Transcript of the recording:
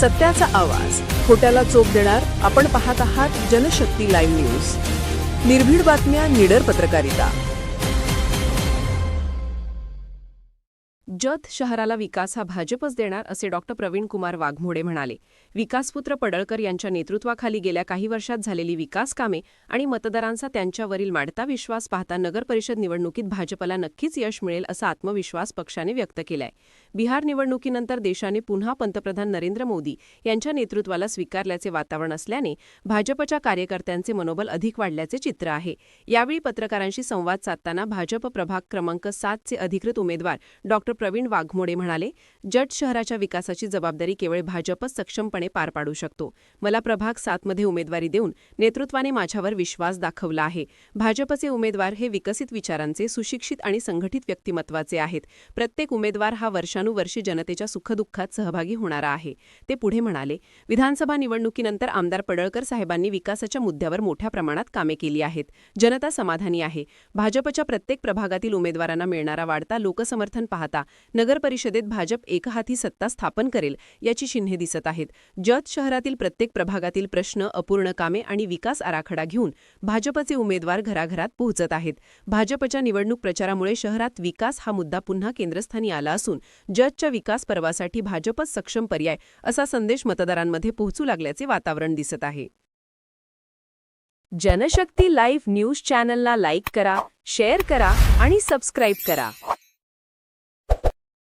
सत्याचा आवाज. खोट्याला चोप देणार आपण पाहत आहात जनशक्ती लाईव्ह न्यूज. निर्भीड बातम्या निडर पत्रकारिता. जत शहराला विकास हा भाजपच देणार असे डॉक्टर प्रवीण कुमार वाघमोडे म्हणाले. विकासपुत्र पडळकर यांच्या नेतृत्वाखाली गेल्या काही वर्षात झालेली विकास कामे आणि मतदारांचा त्यांच्यावरील वाढता विश्वास पाहता नगर परिषद निवडणुकीत भाजपला नक्कीच यश मिळेल असा आत्मविश्वास पक्षाने व्यक्त केलाय. बिहार निवडणुकीनंतर देशाने पुन्हा पंतप्रधान नरेंद्र मोदी यांच्या नेतृत्वाला स्वीकारल्याचे वातावरण असल्याने भाजपच्या कार्यकर्त्यांचे मनोबल अधिक वाढल्याचे चित्र आहे. यावेळी पत्रकारांशी संवाद साधताना भाजप प्रभाग क्रमांक सातचे अधिकृत उमेदवार डॉक्टर प्रवीण वाघमोडे म्हणाले जट शहराच्या विकासाची जबाबदारी केवळ भाजपच सक्षमपणे पार पाडू शकतो. मला प्रभाग सातमध्ये उमेदवारी देऊन नेतृत्वाने माझ्यावर विश्वास दाखवला आहे. भाजपचे उमेदवार हे विकसित विचारांचे सुशिक्षित आणि संघटित व्यक्तिमत्वाचे आहेत. प्रत्येक उमेदवार हा वर्षानुवर्षी जनतेच्या सुखदुःखात सहभागी होणारा आहे. ते पुढे म्हणाले विधानसभा निवडणुकीनंतर आमदार पडळकर साहेबांनी विकासाच्या मुद्द्यावर मोठ्या प्रमाणात कामे केली आहेत. जनता समाधानी आहे. भाजपच्या प्रत्येक प्रभागातील उमेदवारांना मिळणारा वाढता लोकसमर्थन पाहता नगर परिषदेत भाजप एकहाती सत्ता स्थापन करेल याची चिन्हे दिसत आहेत. जत शहरातील प्रत्येक प्रभागातील प्रश्न अपूर्ण कामे आणि विकास आराखडा घेऊन भाजपचे उमेदवार घराघरात पोहोचत आहेत. भाजपच्या निवडणूक प्रचारामुळे शहरात विकास हा मुद्दा पुन्हा केंद्रस्थानी आला असून जतच्या विकास पर्वासाठी भाजपच सक्षम पर्याय असा संदेश मतदारांमध्ये पोहोचू लागल्याचे वातावरण दिसत आहे. जनशक्ती लाईव्ह न्यूज चॅनलला लाईक करा शेअर करा आणि सबस्क्राईब करा.